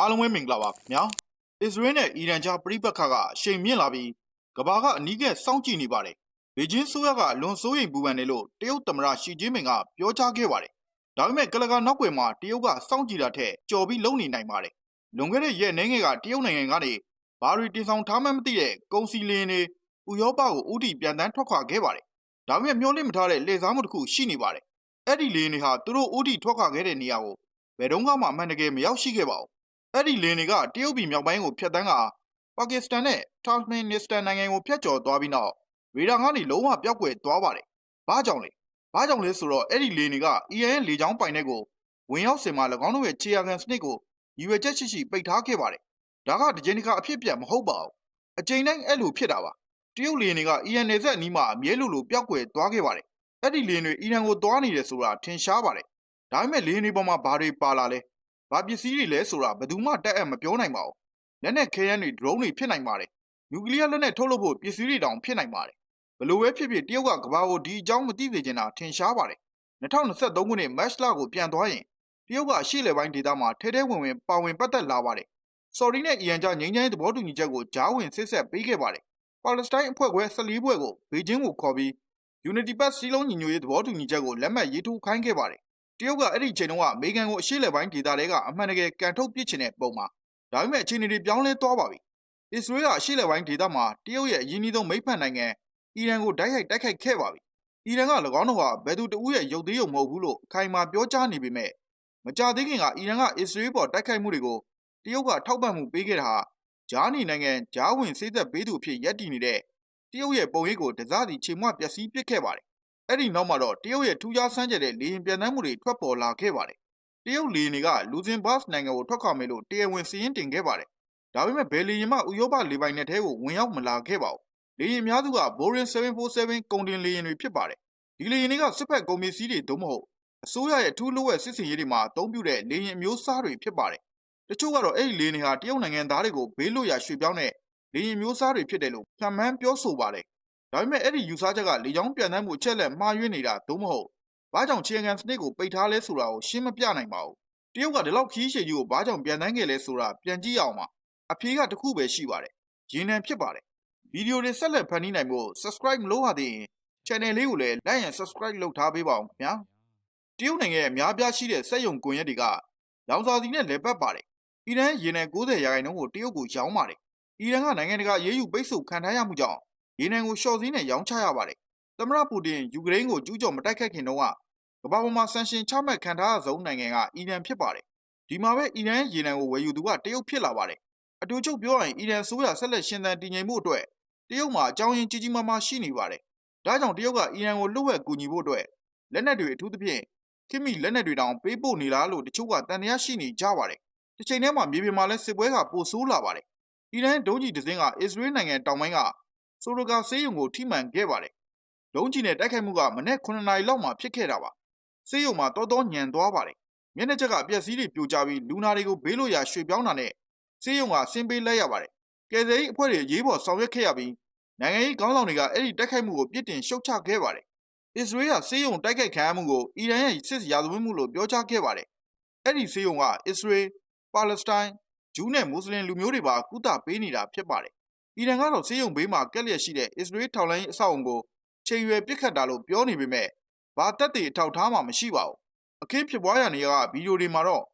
အားလုံးပဲမင်္ဂလာပါခင်ဗျာအစ္စရေးနဲ့အီရန်ကြားပြိပက္ခကအရှိန်မြင့်လာပြီးကမ္ဘာကအနီးကပ်စောင့်ကြည့်နေပါတယ်ဘေကျင်းဆိုးရကလွန်စိုးရိမ်ပူပန်နေလို့တရုတ်သမ္မတရှီကျင်းပင်ကပြောကြားခဲ့ပါတယ်ဒါပေမဲ့ကလကာနောက်ွယ်မှာတရုတ်ကစောင့်ကြည့်တာထက်ကြော်ပြီးလုံနေနိုင်ပါတယ်လွန်ခဲ့တဲ့ရက်နှင်းငယ်ကတရုတ်နိုင်ငံကနေဘာရီတင်ဆောင်ထားမှမသိတဲ့ကုန်စီလင်းတွေဥရောပကိုဥတီပြန်တန်းထွက်ခွာခဲ့ပါတယ်ဒါပေမဲ့မျောလင့်မထားတဲ့လေစားမှုတစ်ခုရှိနေပါတယ်အဲ့ဒီလင်းတွေဟာသူတို့ဥတီထွက်ခွာခဲ့တဲ့နေရာကိုဘယ်တော့မှအမှန်တကယ်မရောက်ရှိခဲ့ပါဘူး အဲ့ဒီလင်းတွေကတရုတ်ပြည်မြောက်ပိုင်းကိုဖျက်တမ်းကပါကစ္စတန်နဲ့တာမင်နစ္စတန်နိုင်ငံကိုဖျက်ကျော်သွားပြီးနောက်ရေဒါကနေလုံးဝပျောက်ကွယ်သွားပါတယ်။ဘာကြောင့်လဲ။ဘာကြောင့်လဲဆိုတော့အဲ့ဒီလင်းတွေကအီရန်ရဲ့လေကြောင်းပိုင်တဲ့ကိုဝင်ရောက်စင်မှာ၎င်းတို့ရဲ့ခြေရာခံစနစ်ကိုရည်ရွယ်ချက်ရှိရှိပိတ်ထားခဲ့ပါတယ်။ဒါကတကြိမ်တစ်ခါအဖြစ်ပြက်မဟုတ်ပါဘူး။အကြိမ်တိုင်းအဲ့လိုဖြစ်တာပါ။တရုတ်လင်းတွေကအီရန်နယ်စပ်အနီးမှာအမြဲလိုလိုပျောက်ကွယ်သွားခဲ့ပါတယ်။အဲ့ဒီလင်းတွေအီရန်ကိုသွားနေတယ်ဆိုတာထင်ရှားပါတယ်။ဒါပေမဲ့လင်းတွေပေါ်မှာဘာတွေပါလာလဲ။ ဘာပစ္စည်းတွေလဲဆိုတာဘယ်သူမှတက်အပ်မပြောနိုင်ပါဘူး။လက်နဲ့ခဲယမ်းတွေ drone တွေဖြစ်နိုင်ပါတယ်။နျူကလ িয়ার လက်နဲ့ထုတ်လုပ်ဖို့ပစ္စည်းတွေတောင်ဖြစ်နိုင်ပါတယ်။ဘယ်လိုပဲဖြစ်ဖြစ်တရုတ်ကကမ္ဘာကိုဒီအကြောင်းမသိစေချင်တာထင်ရှားပါတယ်။2023ခုနှစ်မတ်လကိုပြန်သွားရင်တရုတ်ကရှေ့လေပိုင်းဒေသမှာထဲထဲဝင်ဝင်ပါဝင်ပတ်သက်လာပါတယ်။ Saudi နဲ့အီရန်ကြားငြိမ်းချမ်းရေးသဘောတူညီချက်ကိုကြားဝင်ဆစ်ဆက်ပေးခဲ့ပါတယ်။ပါလက်စတိုင်းအဖွဲ့ခွဲ14ဖွဲ့ကိုဘေကျင်းကိုခေါ်ပြီး Unity Pact စီးလုံးညီညွတ်ရေးသဘောတူညီချက်ကိုလက်မှတ်ရေးထိုးခိုင်းခဲ့ပါတယ်။ တရုတ်ကအဲ့ဒီအချိန်တုန်းကအမေရိကန်ကိုအရှေ့လက်ပိုင်းဒေသတွေကအမှန်တကယ်ကန်ထုတ်ပစ်ချင်တဲ့ပုံမှာဒါပေမဲ့အခြေအနေတွေပြောင်းလဲသွားပါပြီ။အစ္စရေးကအရှေ့လက်ပိုင်းဒေသမှာတရုတ်ရဲ့အရင်းနှီးဆုံးမိတ်ဖက်နိုင်ငံအီရန်ကိုတိုက်ရိုက်တိုက်ခိုက်ခဲ့ပါပြီ။အီရန်က၎င်းတို့ဟာဘယ်သူတဦးရဲ့ရုပ်သေးရုံမဟုတ်ဘူးလို့အခိုင်အမာပြောကြားနေပေမဲ့မကြသေးခင်ကအီရန်ကအစ္စရေးပေါ်တိုက်ခိုက်မှုတွေကိုတရုတ်ကထောက်ပံ့မှုပေးခဲ့တာဟာဂျားနီနိုင်ငံဂျားဝင်စိတ်သက်ပေးသူအဖြစ်ယက်တည်နေတဲ့တရုတ်ရဲ့ပုံရိပ်ကိုတစားစီချေမွပျက်စီးပစ်ခဲ့ပါတယ်။ အဲ့ဒီနောက်မှာတော့တရုတ်ရဲ့ထူးခြားဆန်းကျယ်တဲ့လေရင်ပြန်တမ်းမှုတွေထွက်ပေါ်လာခဲ့ပါတယ်။တရုတ်လေယာဉ်တွေကလူဇင်ဘတ်စ်နိုင်ငံကိုထွက်ခွာမယ်လို့တရားဝင်စီးရင်တင်ခဲ့ပါတယ်။ဒါပေမဲ့ဘယ်လေယာဉ်မှဥရောပလေပိုင်နယ်ထဲကိုဝင်ရောက်မလာခဲ့ပါဘူး။လေယာဉ်အများစုက Boeing 747ကုန်တင်လေယာဉ်တွေဖြစ်ပါတယ်။ဒီလေယာဉ်တွေကစစ်ဖက်ကုန်ပစ္စည်းတွေသို့မဟုတ်အစိုးရရဲ့ထူးလိုအပ်စစ်စင်ရေးတွေမှာအသုံးပြုတဲ့လေယာဉ်အမျိုးအစားတွေဖြစ်ပါတယ်။တချို့ကတော့အဲ့ဒီလေယာဉ်တွေဟာတရုတ်နိုင်ငံသားတွေကိုဘေးလွတ်ရာရွှေ့ပြောင်းတဲ့လေယာဉ်မျိုးစားတွေဖြစ်တယ်လို့ခံမှန်းပြောဆိုပါတယ်။ ဒါပေမဲ့အဲ့ဒီယူဆချက်ကလေကြောင်းပြန်တမ်းမှုအချက်လက်မှားယွင်းနေတာသို့မဟုတ်ဘာကြောင့်ခြေခံစနစ်ကိုပိတ်ထားလဲဆိုတာကိုရှင်းမပြနိုင်ပါဘူး။တရုတ်ကဒီလောက်ခီးရှည်ကြီးကိုဘာကြောင့်ပြန်တန်းခဲ့လဲဆိုတာပြန်ကြည့်ရအောင်ပါ။အဖြေကတစ်ခုပဲရှိပါတယ်။ရင်းနှံဖြစ်ပါတယ်။ဗီဒီယိုတွေဆက်လက်ဖန်တီးနိုင်ဖို့ subscribe မလုပ်ရသေးရင် channel လေးကိုလည်း like and subscribe လုပ်ထားပေးပါအောင်ခင်ဗျာ။တရုတ်နိုင်ငံရဲ့အများပြားရှိတဲ့စက်ရုံကွန်ရက်တွေကရောင်စာစီနဲ့လည်ပတ်ပါတယ်။အီရန်ရေနံ90ရာခိုင်နှုန်းကိုတရုတ်ကိုရောင်းပါတယ်။အီရန်ကနိုင်ငံတကာရေးယူပိတ်ဆို့ခံထားရမှုကြောင့် ရေနံကိုရှော့စည်းနဲ့ရောင်းချရပါတယ်။သမ္မတပူတင်ယူကရိန်းကိုကျူးကျော်မတိုက်ခတ်ခင်တုန်းကကမ္ဘာပေါ်မှာဆန်ရှင်ချမှတ်ခံထားရဆုံးနိုင်ငံကအီရန်ဖြစ်ပါတယ်။ဒီမှာပဲအီရန်ရေနံကိုဝယ်ယူသူကတရုတ်ဖြစ်လာပါတယ်။အတူချုပ်ပြောရရင်အီရန်ဆိုရဆက်လက်ရှင်သန်တည်ငြိမ်မှုအတွက်တရုတ်မှာအကြောင်းရင်းကြီးကြီးမားမားရှိနေပါတယ်။ဒါကြောင့်တရုတ်ကအီရန်ကိုလှုပ်ဝက်ကူညီဖို့အတွက်လက်နက်တွေအထူးသဖြင့်ခင်မီလက်နက်တွေတောင်ပေးပို့နေလားလို့တချို့ကတန်တရားရှိနေကြပါတယ်။တစ်ချိန်တည်းမှာမြေပြင်မှာလည်းစစ်ပွဲကပိုဆိုးလာပါတယ်။အီရန်ဒုံးကြီးတစ်စင်းကအစ္စရေးနိုင်ငံတောင်ပိုင်းက ဆိုရိုကာဆေးရုံကိုထိမှန်ခဲ့ပါတယ်။ဒုံးကြီးနဲ့တိုက်ခိုက်မှုကမနေ့9နာရီလောက်မှာဖြစ်ခဲ့တာပါ။ဆေးရုံမှာတော်တော်ညံသွားပါတယ်။မျက်နှာချက်ကအပြက်စီးတွေပြိုကျပြီးလူနာတွေကိုဘေးလို့ရရွှေ့ပြောင်းတာနဲ့ဆေးရုံကဆင်းပေးလိုက်ရပါတယ်။ကယ်ဆယ်ရေးအဖွဲ့တွေအရေးပေါ်ဆောင်ရွက်ခဲ့ရပြီးနိုင်ငံရေးခေါင်းဆောင်တွေကအဲ့ဒီတိုက်ခိုက်မှုကိုပြစ်တင်ရှုတ်ချခဲ့ပါတယ်။အစ္စရေးကဆေးရုံတိုက်ခိုက်ခံရမှုကိုအီရန်ရဲ့စစ်ရာဇဝတ်မှုလို့ပြောကြားခဲ့ပါတယ်။အဲ့ဒီဆေးရုံကအစ္စရေးပါလက်စတိုင်းဂျူးနဲ့မွတ်စလင်လူမျိုးတွေပါကုသပေးနေတာဖြစ်ပါတယ်။ အီရန်ကတော့ဆေးရုံဘေးမှာကက်လျက်ရှိတဲ့အစ္စရေးထောက်လိုင်းအဆောက်အုံကိုချိန်ရွယ်ပစ်ခတ်တာလို့ပြောနေပေမဲ့ဘာတက်တွေအထောက်ထားမှမရှိပါဘူး။အခင်းဖြစ်ပွားရာနေရာကဗီဒီယိုတွေမှာတော့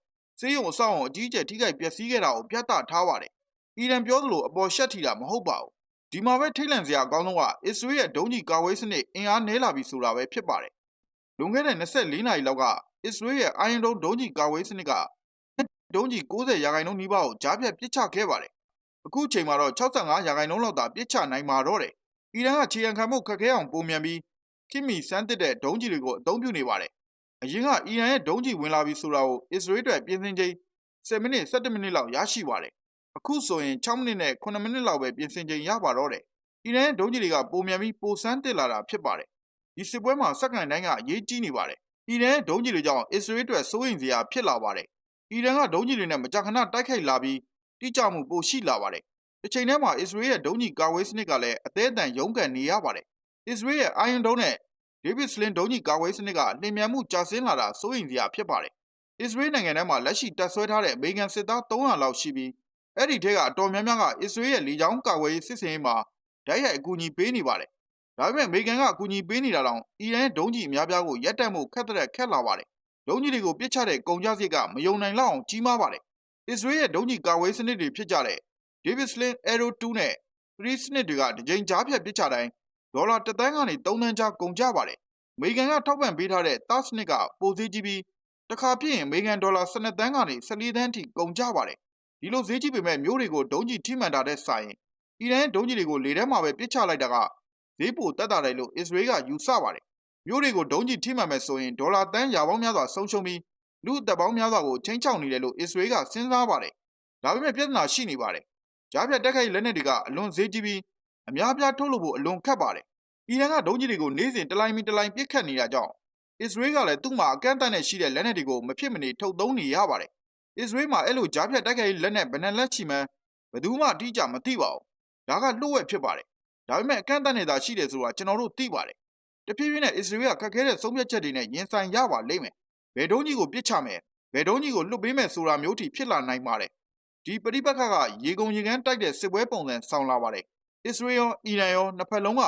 ဆေးရုံအဆောက်အုံအကြီးအကျယ်ထိခိုက်ပျက်စီးခဲ့တာကိုပြသထားပါတယ်။အီရန်ပြောသလိုအပေါ်ရှက်ထီတာမဟုတ်ပါဘူး။ဒီမှာပဲထိတ်လန့်စရာအကောင်းဆုံးကအစ္စရေးရဲ့ဒုံးကြီးကာဝေးစနစ်အင်အားနည်းလာပြီဆိုတာပဲဖြစ်ပါတယ်။လွန်ခဲ့တဲ့24နာရီလောက်ကအစ္စရေးရဲ့အိုင်ယန်ဒုံးဒုံးကြီးကာဝေးစနစ်ကဒုံးကြီး90ရာခိုင်နှုန်းနီးပါးကိုကြားဖြတ်ပစ်ချခဲ့ပါတယ်။ အခုချိန်မှာတော့65ရာခိုင်နှုန်းလောက်သာပစ်ချနိုင်မှာတော့တယ်။အီရန်ကခြေရန်ခံမှုခက်ခဲအောင်ပုံမြန်ပြီးခင်မီစမ်းတစ်တဲ့ဒုံးကြီးတွေကိုအသုံးပြုနေပါတယ်။အရင်ကအီရန်ရဲ့ဒုံးကြီးဝင်လာပြီဆိုတာကိုအစ္စရေးအတွက်ပြင်ဆင်ချိန်10မိနစ်17မိနစ်လောက်ရရှိပါတယ်။အခုဆိုရင်6မိနစ်နဲ့9မိနစ်လောက်ပဲပြင်ဆင်ချိန်ရပါတော့တယ်။အီရန်ရဲ့ဒုံးကြီးတွေကပုံမြန်ပြီးပိုစမ်းတစ်လာတာဖြစ်ပါတယ်။ဒီစစ်ပွဲမှာစက္ကန့်တိုင်းကအရေးကြီးနေပါတယ်။အီရန်ရဲ့ဒုံးကြီးတွေကြောင့်အစ္စရေးအတွက်စိုးရိမ်စရာဖြစ်လာပါတယ်။အီရန်ကဒုံးကြီးတွေနဲ့မကြာခဏတိုက်ခိုက်လာပြီး တိကျမှုပိုရှိလာပါတယ်။တစ်ချိန်တည်းမှာအစ္စရေးရဲ့ဒုံးကြီးကာဝေးစနစ်ကလည်းအသေးအတန်ရုန်းကန်နေရပါတယ်။အစ္စရေးရဲ့အိုင်ယန်ဒုံးနဲ့ဒေးဗစ်စလင်ဒုံးကြီးကာဝေးစနစ်ကလျင်မြန်မှုကျဆင်းလာတာစိုးရိမ်စရာဖြစ်ပါတယ်။အစ္စရေးနိုင်ငံထဲမှာလက်ရှိတပ်ဆွဲထားတဲ့အမေရိကန်စစ်သား300လောက်ရှိပြီးအဲ့ဒီထဲကအတော်များများကအစ္စရေးရဲ့လေကြောင်းကာကွယ်ရေးစစ်စင်ရေးမှာဓာတ်ရိုက်အကူအညီပေးနေပါတယ်။ဒါပေမဲ့အမေရိကန်ကအကူအညီပေးနေတာတောင်အီရန်ရဲ့ဒုံးကျည်အများပြားကိုရပ်တန့်မှုခက်တဲ့ခက်လာပါတယ်။ဒုံးကျည်တွေကိုပစ်ချတဲ့ကုန်ကျစရိတ်ကမယုံနိုင်လောက်အောင်ကြီးမားပါတယ်။ အစ္စရေးရဲ့ဒုံးကျည်ကာကွယ်ရေးစနစ်တွေဖြစ်ကြတဲ့ David Sling Arrow 2နဲ့3စနစ်တွေကတစ်ကြိမ်ကြားဖြတ်ပစ်ချတိုင်းဒေါ်လာ1သန်းကနေ3သန်းကြားကုန်ကျပါတယ်။အမေရိကန်ကထောက်ပံ့ပေးထားတဲ့ THAAD စနစ်ကပိုသေးကြီးပြီးတစ်ခါပြည့်ရင်အမေရိကန်ဒေါ်လာ12သန်းကနေ14သန်းထိကုန်ကျပါတယ်။ဒီလိုဈေးကြီးပေမဲ့မျိုးတွေကိုဒုံးကျည်ထိမှန်တာတဲ့ဆိုင်အီရန်ရဲ့ဒုံးကျည်တွေကိုလေထဲမှာပဲပစ်ချလိုက်တာကဈေးပိုတက်တာတယ်လို့အစ္စရေးကယူဆပါတယ်။မျိုးတွေကိုဒုံးကျည်ထိမှန်မယ်ဆိုရင်ဒေါ်လာတန်းရာပေါင်းများစွာဆုံးရှုံးပြီး လူအသက်ပေါင်းများစွာကိုချင်းချောက်နေတယ်လို့အစ္စရေးကစဉ်းစားပါတယ်။ဒါပေမဲ့ပြဿနာရှိနေပါတယ်။ကြားဖြတ်တက်ခိုက်လက်နက်တွေကအလွန်ဈေးကြီးပြီးအများပြားထုတ်လုပ်ဖို့အလွန်ခက်ပါတယ်။အီရန်ကဒုံးကျည်တွေကိုနေ့စဉ်တလိုင်းမီတလိုင်းပစ်ခတ်နေတာကြောင့်အစ္စရေးကလည်းသူ့မှာအကန့်အသတ်နဲ့ရှိတဲ့လက်နက်တွေကိုမဖြစ်မနေထုတ်သုံးနေရပါတယ်။အစ္စရေးမှာအဲ့လိုကြားဖြတ်တိုက်ခိုက်ရေးလက်နက်ဘယ်နှလက်ချီမှန်းဘယ်သူမှအတိအကျမသိပါဘူး။ဒါကလှုပ်ဝက်ဖြစ်ပါတယ်။ဒါပေမဲ့အကန့်အသတ်နဲ့သာရှိတယ်ဆိုတာကျွန်တော်တို့သိပါတယ်။တဖြည်းဖြည်းနဲ့အစ္စရေးကခက်ခဲတဲ့ဆုံးဖြတ်ချက်တွေနဲ့ရင်ဆိုင်ရပါလိမ့်မယ်။ ဘယ်ဒုံးကြီးကိုပစ်ချမယ်ဘယ်ဒုံးကြီးကိုလွတ်ပေးမယ်ဆိုတာမျိုးထိဖြစ်လာနိုင်ပါတယ်။ဒီပရိပတ်ခကရေကုန်ရေကန်းတိုက်တဲ့စစ်ပွဲပုံစံဆောင်လာပါတယ်။အစ္စရေးရောအီရန်ရောနှစ်ဖက်လုံးက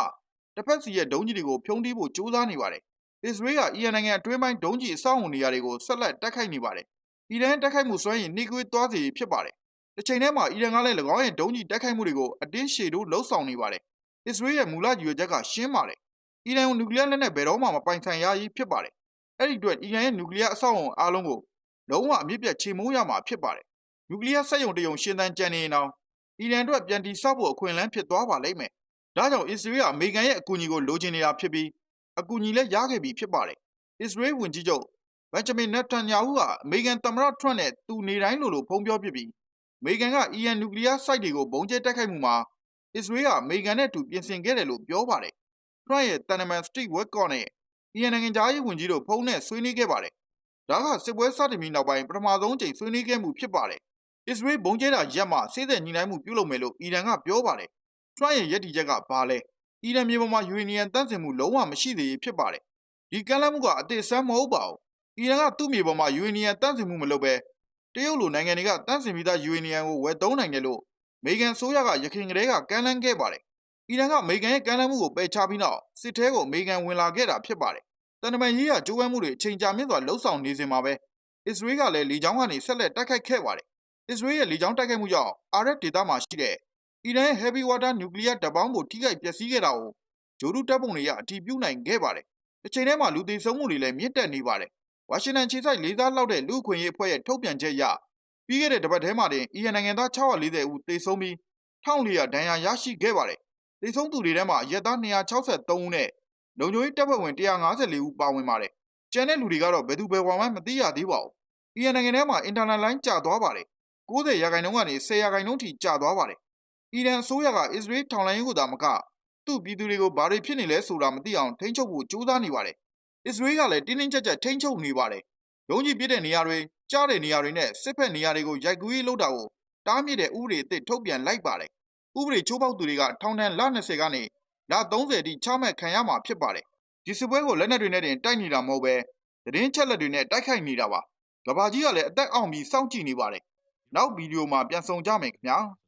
တစ်ဖက်စီရဲ့ဒုံးကြီးတွေကိုဖြုံးတီးဖို့ကြိုးစားနေပါတယ်။အစ္စရေးကအီရန်နိုင်ငံအတွင်းပိုင်းဒုံးကြီးအဆောက်အုံနေရာတွေကိုဆက်လက်တိုက်ခိုက်နေပါတယ်။အီရန်တိုက်ခိုက်မှုစွမ်းရည်နှိကွေးသွားစေဖြစ်ပါတယ်။တစ်ချိန်တည်းမှာအီရန်ကလည်း၎င်းရဲ့ဒုံးကြီးတိုက်ခိုက်မှုတွေကိုအတင်းရှည်တို့လှုပ်ဆောင်နေပါတယ်။အစ္စရေးရဲ့မူလရည်ရွယ်ချက်ကရှင်းပါတယ်။အီရန်ကိုနျူကလ িয়ার လက်နက်ဘယ်တော့မှမပိုင်ဆိုင်ရရေးဖြစ်ပါတယ်။ အဲ့ဒီအတွက်အီရန်ရဲ့နျူကလ িয়ার အဆောက်အုံအားလုံးကိုလုံးဝအမြင့်ပြတ်ချေမှုန်းရမှာဖြစ်ပါတယ်။နျူကလ িয়ার စက်ရုံတရုံရှင်သန်ကြံနေရင်တော့အီရန်အတွက်ပြန်တီဆောက်ဖို့အခွင့်အလမ်းဖြစ်သွားပါလိမ့်မယ်။ဒါကြောင့်အစ္စရေးကအမေရိကန်ရဲ့အကူအညီကိုလိုချင်နေတာဖြစ်ပြီးအကူအညီလည်းရခဲ့ပြီဖြစ်ပါတယ်။အစ္စရေးဝန်ကြီးချုပ်ဘန်ဂျမင်နက်တန်ယာဟုကအမေရိကန်သမ္မတထရန့်နဲ့သူနေတိုင်းလိုလိုဖုံးပြောပြပြီးအမေရိကန်ကအီရန်နျူကလ িয়ার စိုက်တွေကိုဘုံကျဲတိုက်ခိုက်မှုမှာအစ္စရေးကအမေရိကန်နဲ့အတူပြင်ဆင်ခဲ့တယ်လို့ပြောပါတယ်။ထရန့်ရဲ့တန်နမန်စတိတ်ဝက်ကော့နဲ့ အီရန်နိုင်ငံသားရေးဝန်ကြီးတို့ဖုန်းနဲ့ဆွေးနွေးခဲ့ပါတယ်။ဒါကစစ်ပွဲစတင်ပြီးနောက်ပိုင်းပထမဆုံးချိန်ဆွေးနွေးခဲ့မှုဖြစ်ပါတယ်။အစ္စရေးဘုံကျဲတာရက်မှစေးတဲ့ညီနိုင်မှုပြုလုပ်မယ်လို့အီရန်ကပြောပါတယ်။ထရန့်ရဲ့ရည်တည်ချက်ကဘာလဲ။အီရန်မြေပေါ်မှာယူရေနီယံတန့်စင်မှုလုံးဝမရှိသေးရေးဖြစ်ပါတယ်။ဒီကမ်းလှမ်းမှုကအသေးစမ်းမဟုတ်ပါဘူး။အီရန်ကသူ့မြေပေါ်မှာယူရေနီယံတန့်စင်မှုမလုပ်ဘဲတရုတ်လိုနိုင်ငံတွေကတန့်စင်ပြီးသားယူရေနီယံကိုဝယ်သုံးနိုင်တယ်လို့အမေရိကန်ဆိုးရကရခိုင်ကလေးကကမ်းလှမ်းခဲ့ပါတယ်။ အီရန်ကအမေရိကန်ရဲ့ကမ်းလှမ်းမှုကိုပယ်ချပြီးနောက်စစ်ထဲကိုအမေရိကန်ဝင်လာခဲ့တာဖြစ်ပါတယ်။တန်တမန်ရေးကကြိုးပမ်းမှုတွေအချိန်ကြာမြင့်စွာလှုပ်ဆောင်နေစဉ်မှာပဲအစ္စရေးကလည်းလေကြောင်းကနေဆက်လက်တိုက်ခိုက်ခဲ့ပါတယ်။အစ္စရေးရဲ့လေကြောင်းတိုက်ခိုက်မှုကြောင့်အာရပ်ဒေသမှာရှိတဲ့အီရန်ရဲ့ heavy water nuclear တပ်ပေါင်းကိုထိခိုက်ပျက်စီးခဲ့တာကိုဂျိုဒူတပ်ပုံတွေကအတည်ပြုနိုင်ခဲ့ပါတယ်။တစ်ချိန်တည်းမှာလူသေဆုံးမှုတွေလည်းမြင့်တက်နေပါတယ်။ဝါရှင်တန်ခြေဆိုင်လေးစားလောက်တဲ့လူ့အခွင့်အရေးအဖွဲ့ရဲ့ထုတ်ပြန်ချက်အရပြီးခဲ့တဲ့တပတ်ထဲမှာတင်အီရန်နိုင်ငံသား640ဦးသေဆုံးပြီး1400ဒဏ်ရာရရှိခဲ့ပါတယ်။ သေဆုံးသူတွေထဲမှာအရက်သား263ဦးနဲ့လုံခြုံရေးတပ်ဖွဲ့ဝင်154ဦးပါဝင်ပါတယ်။ကျန်တဲ့လူတွေကတော့ဘယ်သူဘယ်ဝါမှမသိရသေးပါဘူး။အီရန်နိုင်ငံထဲမှာအင်တာနက်လိုင်းကျသွားပါတယ်။90ရာခိုင်နှုန်းကနေ10ရာခိုင်နှုန်းထိကျသွားပါတယ်။အီရန်အစိုးရကအစ္စရေးထောင်လိုင်းရေးကိုသာမကသူ့ပြည်သူတွေကိုဘာတွေဖြစ်နေလဲဆိုတာမသိအောင်ထိန်းချုပ်ဖို့ကြိုးစားနေပါတယ်။အစ္စရေးကလည်းတင်းတင်းကြပ်ကြပ်ထိန်းချုပ်နေပါတယ်။ဒုံးကြီးပြစ်တဲ့နေရာတွေကြားတဲ့နေရာတွေနဲ့စစ်ဖက်နေရာတွေကိုရိုက်ကူးရေးလုပ်တာကိုတားမြစ်တဲ့ဥပဒေအသစ်ထုတ်ပြန်လိုက်ပါတယ်။ ဥပဒေချိုးဖောက်သူတွေကထောင်ဒဏ်လ20ကနေလ30အထိချမှတ်ခံရမှာဖြစ်ပါတယ်။ဒီစစ်ပွဲကိုလက်နက်တွေနဲ့တင်တိုက်နေတာမဟုတ်ပဲသတင်းချက်လက်တွေနဲ့တိုက်ခိုက်နေတာပါ။ကဘာကြီးကလည်းအသက်အောင်ပြီးစောင့်ကြည့်နေပါတယ်။နောက်ဗီဒီယိုမှာပြန်ဆောင်ကြမယ်ခင်ဗျာ။